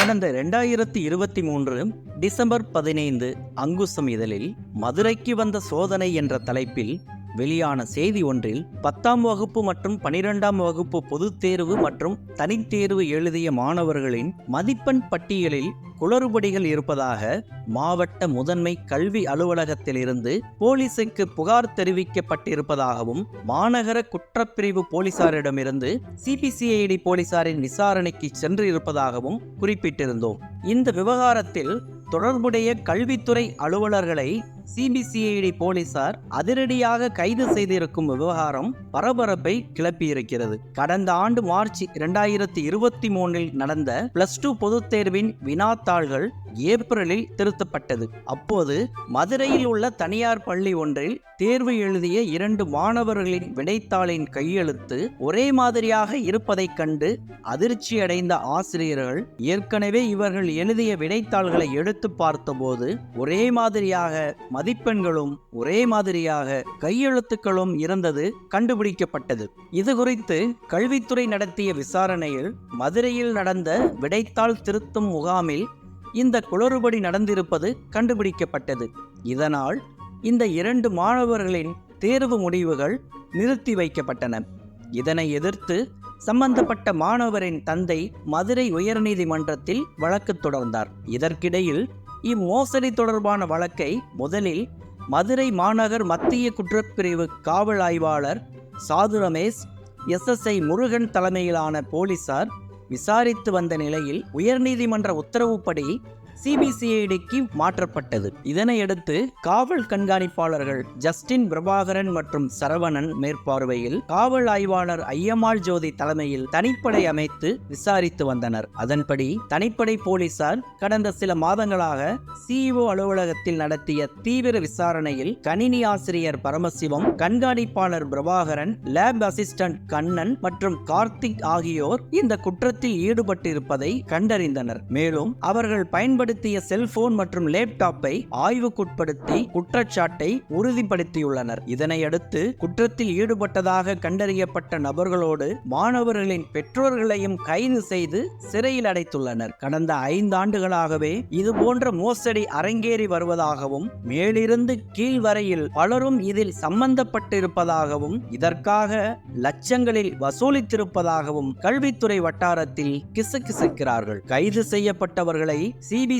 கடந்த இரண்டாயிரத்தி இருபத்தி மூன்று டிசம்பர் பதினைந்து அங்குசம் இதழில் மதுரைக்கு வந்த சோதனை என்ற தலைப்பில் வெளியான செய்தி ஒன்றில் பத்தாம் வகுப்பு மற்றும் பனிரெண்டாம் வகுப்பு பொதுத் தேர்வு மற்றும் தனித்தேர்வு எழுதிய மாணவர்களின் மதிப்பெண் பட்டியலில் குளறுபடிகள் இருப்பதாக மாவட்ட முதன்மை கல்வி அலுவலகத்திலிருந்து போலீசுக்கு புகார் தெரிவிக்கப்பட்டிருப்பதாகவும் மாநகர குற்றப்பிரிவு போலீசாரிடமிருந்து சிபிசிஐடி போலீசாரின் விசாரணைக்கு சென்று இருப்பதாகவும் குறிப்பிட்டிருந்தோம். இந்த விவகாரத்தில் தொடர்புடைய கல்வித்துறை அலுவலர்களை சிபிசிஐடி போலீசார் அதிரடியாக கைது செய்திருக்கும் விவகாரம் பரபரப்பை கிளப்பியிருக்கிறது. கடந்த ஆண்டு மார்ச் இரண்டாயிரத்தி இருபத்தி மூன்றில் நடந்த பிளஸ் டூ பொதுத் தேர்வின் வினாத்தாள்கள் ஏப்ரலில் திருத்தப்பட்டது. அப்போது மதுரையில் உள்ள தனியார் பள்ளி ஒன்றில் தேர்வு எழுதிய இரண்டு மாணவர்களின் விடைத்தாளின் கையெழுத்து ஒரே மாதிரியாக இருப்பதைக் கண்டு அதிர்ச்சியடைந்த ஆசிரியர்கள் ஏற்கனவே இவர்கள் எழுதிய விடைத்தாள்களை எடுத்து பார்த்தபோது ஒரே மாதிரியாக மதிப்பெண்களும் ஒரே மாதிரியாக கையெழுத்துக்களும் இருந்தது கண்டுபிடிக்கப்பட்டது. இது குறித்து கல்வித்துறை நடத்திய விசாரணையில் மதுரையில் நடந்த விடைத்தாள் திருத்தும் முகாமில் இந்த குளறுபடி நடந்திருப்பது கண்டுபிடிக்கப்பட்டது. இதனால் இந்த இரண்டு மாணவர்களின் தேர்வு முடிவுகள் நிறுத்தி வைக்கப்பட்டன. இதனை எதிர்த்து சம்பந்தப்பட்ட மாணவரின் தந்தை மதுரை உயர்நீதிமன்றத்தில் வழக்கு தொடர்ந்தார். இதற்கிடையில் இம்மோசடி தொடர்பான வழக்கை முதலில் மதுரை மாநகர் மத்திய குற்றப்பிரிவு காவல் ஆய்வாளர் சாது ரமேஷ் எஸ்எஸ்ஐ முருகன் தலைமையிலான போலீசார் விசாரித்து வந்த நிலையில் உயர்நீதிமன்ற உத்தரவுப்படி சிபிசிஐடிக்கு மாற்றப்பட்டது. இதனையடுத்து காவல் கண்காணிப்பாளர்கள் ஜஸ்டின் பிரபாகரன் மற்றும் சரவணன் மேற்பார்வையில் காவல் ஆய்வாளர் ஐயம்மாள் ஜோதி தலைமையில் தனிப்படை அமைத்து விசாரித்து வந்தனர். அதன்படி தனிப்படை போலீசார் கடந்த சில மாதங்களாக சிஇஓ அலுவலகத்தில் நடத்திய தீவிர விசாரணையில் கணினி ஆசிரியர் பரமசிவம் கண்காணிப்பாளர் பிரபாகரன் லேப் அசிஸ்டன்ட் கண்ணன் மற்றும் கார்த்திக் ஆகியோர் இந்த குற்றத்தில் ஈடுபட்டிருப்பதை கண்டறிந்தனர். மேலும் அவர்கள் பயன்படுத்திய செல்போன் மற்றும் லேப்டாப்பை ஆய்வுக்குட்படுத்தி குற்றச்சாட்டை உறுதிப்படுத்தியுள்ளனர். இதனையடுத்து குற்றத்தில் ஈடுபட்டதாக கண்டறியப்பட்ட நபர்களோடு மாணவர்களின் பெற்றோர்களையும் கைது செய்து சிறையில் அடைத்துள்ளனர். கடந்த ஐந்து ஆண்டுகளாகவே இதுபோன்ற மோசடி அரங்கேறி வருவதாகவும் மேலிருந்து கீழ் வரையில் பலரும் இதில் சம்பந்தப்பட்டிருப்பதாகவும் இதற்காக லட்சங்களில் வசூலித்திருப்பதாகவும் கல்வித்துறை வட்டாரத்தில் கிசுகிசுக்கிறார்கள் கைது செய்யப்பட்டவர்களை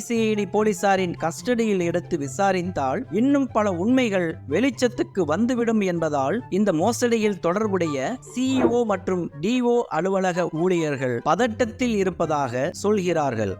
சிபிசிஐடி போலீசாரின் கஸ்டடியில் எடுத்து விசாரித்தால் இன்னும் பல உண்மைகள் வெளிச்சத்துக்கு வந்துவிடும் என்பதால் இந்த மோசடியில் தொடர்புடைய சிஇஓ மற்றும் டிஓ அலுவலக ஊழியர்கள் பதட்டத்தில் இருப்பதாக சொல்கிறார்கள்.